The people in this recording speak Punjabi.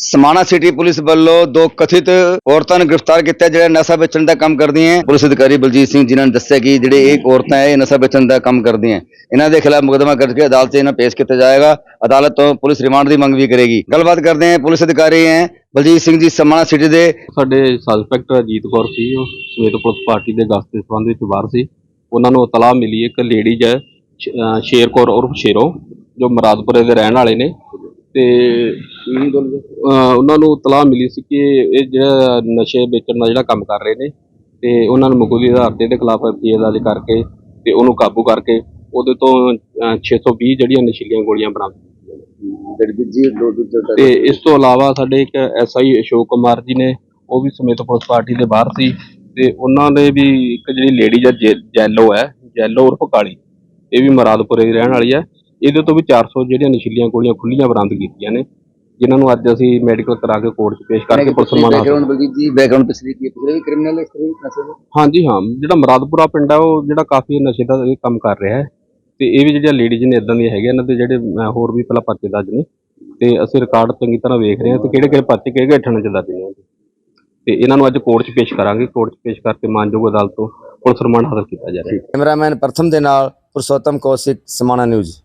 ਸਮਾਣਾ ਸਿਟੀ ਪੁਲਿਸ ਵੱਲੋਂ ਦੋ ਕਥਿਤ ਔਰਤਾਂ ਨੂੰ ਗ੍ਰਿਫਤਾਰ ਕੀਤਾ ਜਿਹੜਾ ਨਸ਼ਾ ਵੇਚਣ ਦਾ ਕੰਮ ਕਰਦੀਆਂ ਪੁਲਿਸ ਅਧਿਕਾਰੀ ਬਲਜੀਤ ਸਿੰਘ ਜਿਨ੍ਹਾਂ ਨੇ ਦੱਸਿਆ ਕਿ ਜਿਹੜੇ ਇਹ ਔਰਤਾਂ ਹੈ, ਇਹ ਨਸ਼ਾ ਵੇਚਣ ਦਾ ਕੰਮ ਕਰਦੀਆਂ ਇਹਨਾਂ ਦੇ ਖਿਲਾਫ ਮੁਕੱਦਮਾ ਕਰਕੇ ਅਦਾਲਤ 'ਚ ਇਹਨਾਂ ਪੇਸ਼ ਕੀਤਾ ਜਾਏਗਾ। ਅਦਾਲਤ ਤੋਂ ਪੁਲਿਸ ਰਿਮਾਂਡ ਦੀ ਮੰਗ ਵੀ ਕਰੇਗੀ। ਗੱਲਬਾਤ ਕਰਦੇ ਹਾਂ ਪੁਲਿਸ ਅਧਿਕਾਰੀ ਹੈ, ਬਲਜੀਤ ਸਿੰਘ ਜੀ, ਸਮਾਣਾ ਸਿਟੀ ਦੇ। ਸਾਡੇ ਸਬ ਇੰਸਪੈਕਟਰ ਅਜੀਤ ਕੌਰ ਸੀ, ਉਹ ਸਮੇਤ ਪੁਲਿਸ ਪਾਰਟੀ ਦੇ ਗਸਤ ਦੇ ਸੰਬੰਧ ਵਿੱਚ ਬਾਹਰ ਸੀ। ਉਹਨਾਂ ਨੂੰ ਇਤਲਾਹ ਮਿਲੀ ਇੱਕ ਲੇਡੀਜ਼ ਹੈ ਸ਼- ਸ਼ੇਰ ਕੌਰ ਉਰਫ ਸ਼ੇਰੋ, ਜੋ ਮਰਾਦਪੁਰੇ ਦੇ ਰਹਿਣ ਵਾਲੇ ਨੇ। ਤੇ ਅਹ ਉਹਨਾਂ ਨੂੰ ਇਤਲਾਹ ਮਿਲੀ ਸੀ ਕਿ ਇਹ ਜਿਹੜਾ ਨਸ਼ੇ ਵੇਚਣ ਦਾ ਜਿਹੜਾ ਕੰਮ ਕਰ ਰਹੇ ਨੇ ਤੇ ਉਹਨਾਂ ਨੂੰ ਮੁਕਦੀ ਆਧਾਰ ਤੇ ਇਹਦੇ ਖਿਲਾਫ ਐਫਆਈਆਰ ਦਰਜ ਕਰਕੇ ਤੇ ਉਹਨੂੰ ਕਾਬੂ ਕਰਕੇ ਉਹਦੇ ਤੋਂ ਅਹ 620 ਜਿਹੜੀਆਂ ਨਸ਼ੀਲੀਆਂ ਗੋਲੀਆਂ ਬਰਾਮਦ ਤੇ ਇਸ ਤੋਂ ਇਲਾਵਾ ਸਾਡੇ ਇੱਕ ਐਸਆਈ ਅਸ਼ੋਕ ਕੁਮਾਰ ਜੀ ਨੇ ਉਹ ਵੀ ਸਮੇਤ ਪੁਲਿਸ ਪਾਰਟੀ ਦੇ ਬਾਹਰ ਸੀ ਤੇ ਉਹਨਾਂ ਨੇ ਵੀ ਇੱਕ ਜਿਹੜੀ ਲੇਡੀ ਜਾਂ ਜੈਲੋ ਹੈ ਜੈਲੋ ਉਰਫ ਕਾਲੀ ਇਹ ਵੀ ਮਰਾਦਪੁਰੇ ਦੀ ਰਹਿਣ ਵਾਲੀ ਹੈ। ਇਹਦੇ ਤੋਂ ਵੀ 400 ਜਿਹੜੀਆਂ ਨਸ਼ੀਲੀਆਂ ਗੋਲੀਆਂ ਖੁੱਲੀਆਂ ਬਰਾਮਦ ਕੀਤੀਆਂ ਨੇ। ਜਿਨ੍ਹਾਂ ਨੂੰ ਅੱਜ ਅਸੀਂ ਮੈਡੀਕਲ ਕਰਾ ਕੇ ਕੋਰਟ 'ਚ ਪੇਸ਼ ਕਰਕੇ ਪੁਲਿਸ ਨੂੰ ਮਾਨਾ ਬੈਕਗ੍ਰਾਉਂਡ ਬਲਜੀਤ ਜੀ ਬੈਕਗ੍ਰਾਉਂਡ ਪਿਛਲੀ ਕੀ ਪੂਰੇ ਕ੍ਰਿਮੀਨਲ ਹਿਸਟਰੀ ਨਸ਼ੇ ਦੇ ਹਾਂਜੀ ਹਾਂ। ਜਿਹੜਾ ਮਰਾਦਪੁਰਾ ਪਿੰਡ ਹੈ ਉਹ ਜਿਹੜਾ ਕਾਫੀ ਨਸ਼ੇ ਦਾ ਇਹ ਕੰਮ ਕਰ ਰਿਹਾ ਹੈ। ਤੇ ਇਹ ਵੀ ਜਿਹੜੀਆਂ ਲੇਡੀਜ਼ ਨੇ ਇਦਾਂ ਦੀਆਂ ਹੈਗੀਆਂ ਇਹਨਾਂ ਦੇ ਜਿਹੜੇ ਹੋਰ ਵੀ ਪਹਿਲਾਂ ਪਰਚੇ ਦਰਜ ਨੇ। ਤੇ ਅਸੀਂ ਰਿਕਾਰਡ ਚੰਗੀ ਤਰ੍ਹਾਂ ਵੇਖ ਰਹੇ ਹਾਂ ਤੇ ਕਿਹੜੇ ਕਿਹੜੇ ਪਰਚੇ ਕਿਹੜੇ ਕਿਹੜੇ ਥਾਣੇ 'ਚ ਦਰਜ ਨੇ ਤੇ ਇਹਨਾਂ ਨੂੰ ਅੱਜ ਕੋਰਟ 'ਚ ਪੇਸ਼ ਕਰਾਂਗੇ। ਕੋਰਟ 'ਚ ਪੇਸ਼ ਕਰਕੇ ਮਾਨਯੋਗ ਅਦਾਲਤ ਤੋਂ ਪੁਲਿਸ ਰਿਮਾਂਡ ਹਾਸਲ ਕੀਤਾ ਜਾ ਰਿਹਾ ਹੈ ਕੈਮਰਾਮੈਨ ਪ੍ਰਥਮ ਦੇ ਨਾਲ ਪੁਰਸ਼ੋਤਮ ਕੌਸ਼ਿਕ ਸਮਾਣਾ ਨਿਊਜ਼।